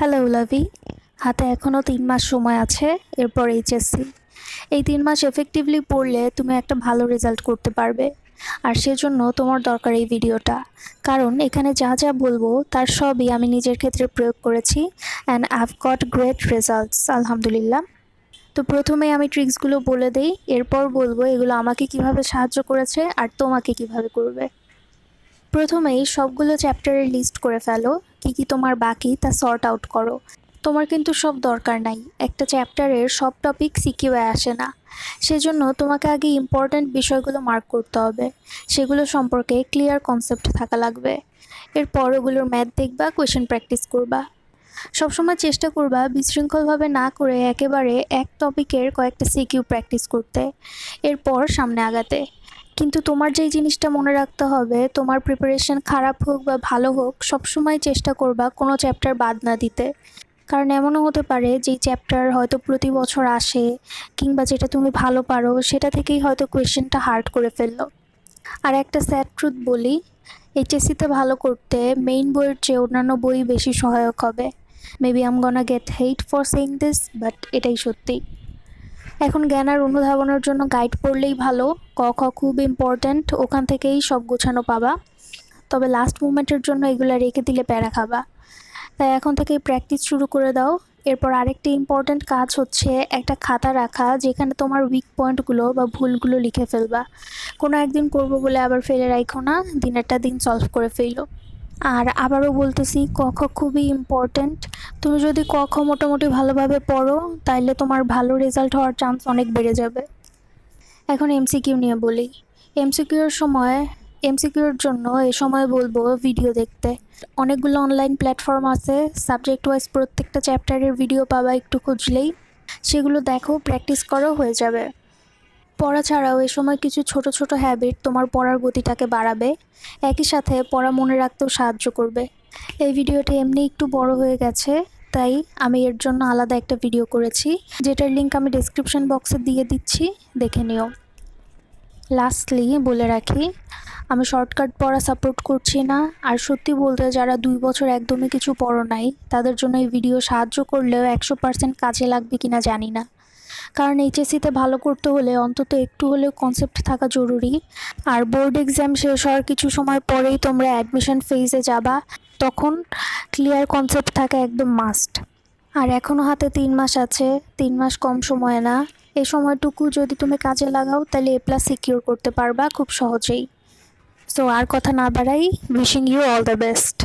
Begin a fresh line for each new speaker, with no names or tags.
Hello লাভি হাতে এখনও তিন মাস সময় আছে, এরপর এইচএসসি এই তিন মাস এফেক্টিভলি পড়লে তুমি একটা ভালো রেজাল্ট করতে পারবে। আর সেজন্য তোমার দরকার এই ভিডিওটা। কারণ এখানে যা যা বলব, তার সবই আমি নিজের ক্ষেত্রে প্রয়োগ করেছি। And I've got great results আলহামদুলিল্লাহ। তো প্রথমে আমি ট্রিক্সগুলো বলে দিই, এরপর বলব এগুলো আমাকে কীভাবে সাহায্য করেছে আর তোমাকে কীভাবে করবে। প্রথমেই সবগুলো চ্যাপ্টারের লিস্ট করে ফেলো, কি কি তোমার বাকি তা সর্ট আউট করো। তোমার কিন্তু সব দরকার নাই, একটা চ্যাপ্টারের সব টপিক সিকিউয়ে আসে না। সেজন্য তোমাকে আগে ইম্পর্ট্যান্ট বিষয়গুলো মার্ক করতে হবে, সেগুলো সম্পর্কে ক্লিয়ার কনসেপ্ট থাকা লাগবে। এরপর ওগুলোর ম্যাথ দেখবা কোয়েশ্চেন প্র্যাকটিস করবা। সবসময় চেষ্টা করবা বিশৃঙ্খলভাবে না করে একেবারে এক টপিকের কয়েকটা সিকিউ প্র্যাকটিস করতে, এরপর সামনে আগাতে। কিন্তু তোমার যেই জিনিসটা মনে রাখতে হবে, তোমার প্রিপারেশন খারাপ হোক বা ভালো হোক, সবসময় চেষ্টা করবা কোনো চ্যাপ্টার বাদ না দিতে। কারণ এমনও হতে পারে যেই চ্যাপ্টার হয়তো প্রতি বছর আসে কিংবা যেটা তুমি ভালো পারো, সেটা থেকেই হয়তো কোয়েশ্চেনটা হার্ড করে ফেলল। আর একটা স্যাড ট্রুথ বলি এইচএসসিতে ভালো করতে মেইন বইয়ের চেয়ে অন্যান্য বই বেশি সহায়ক হবে। Maybe um gonna get hate for saying this but এটাই সত্যি। এখন জ্ঞান আর অনুধাবনের জন্য গাইড পড়লেই ভালো। ক, খ খুব ইম্পর্ট্যান্ট ওখান থেকেই সব গোছানো পাবা। তবে লাস্ট মুমেন্টের জন্য এগুলো রেখে দিলে প্যারা খাবা। তাই এখন থেকেই প্র্যাকটিস শুরু করে দাও। এরপর আরেকটি ইম্পর্ট্যান্ট কাজ হচ্ছে একটা খাতা রাখা, যেখানে তোমার উইক পয়েন্টগুলো বা ভুলগুলো লিখে ফেলবা। কোনো একদিন করব বলে আবার ফেলে রাখো না, দিনেরটা দিন সলভ করে ফেলো। আর আবারও বলতেছি ক, খ খুবই ইম্পর্ট্যান্ট তুমি যদি ক, খ মোটামুটি ভালোভাবে পড়ো, তাইলে তোমার ভালো রেজাল্ট হওয়ার চান্স অনেক বেড়ে যাবে। এখন এমসিকিউ নিয়ে বলি। এমসিকিউর সময় এমসিকিউর জন্য এ সময় বলব ভিডিও দেখতে। অনেকগুলো অনলাইন প্ল্যাটফর্ম আছে সাবজেক্ট ওয়াইজ প্রত্যেকটা চ্যাপ্টারের ভিডিও পাবা একটু খুঁজলেই। সেগুলো দেখো প্র্যাকটিস করো, হয়ে যাবে। পড়া ছাড়াও এ সময় কিছু ছোট ছোট হ্যাবিট তোমার পড়ার গতিটাকে বাড়াবে। একই সাথে পড়া মনে রাখতেও সাহায্য করবে। এই ভিডিওটি এমনি একটু বড় হয়ে গেছে, তাই আমি এর জন্য আলাদা একটা ভিডিও করেছি, যেটার লিঙ্ক আমি ডিসক্রিপশন বক্সে দিয়ে দিচ্ছি, দেখে নিও। লাস্টলি বলে রাখি, আমি শর্টকাট পড়া সাপোর্ট করছি না, আর সত্যি বলতে যারা দুই বছর একদমই কিছু পড়ো নাই, তাদের জন্য এই ভিডিও সাহায্য করলেও একশো পার্সেন্ট কাজে লাগবে কিনা জানি না। কারণ এইচএসসিতে ভালো করতে হলে অন্তত একটু হলেও কনসেপ্ট থাকা জরুরি। আর বোর্ড এক্সাম শেষ হওয়ার কিছু সময় পরেই তোমরা অ্যাডমিশন ফেজে যাবা। তখন ক্লিয়ার কনসেপ্ট থাকা একদম মাস্ট আর এখনও হাতে তিন মাস আছে, তিন মাস কম সময় না। এই সময়টুকু যদি তুমি কাজে লাগাও, তাহলে এ প্লাস সিকিউর করতে পারবা খুব সহজেই। সো আর কথা না বাড়াই wishing you all the best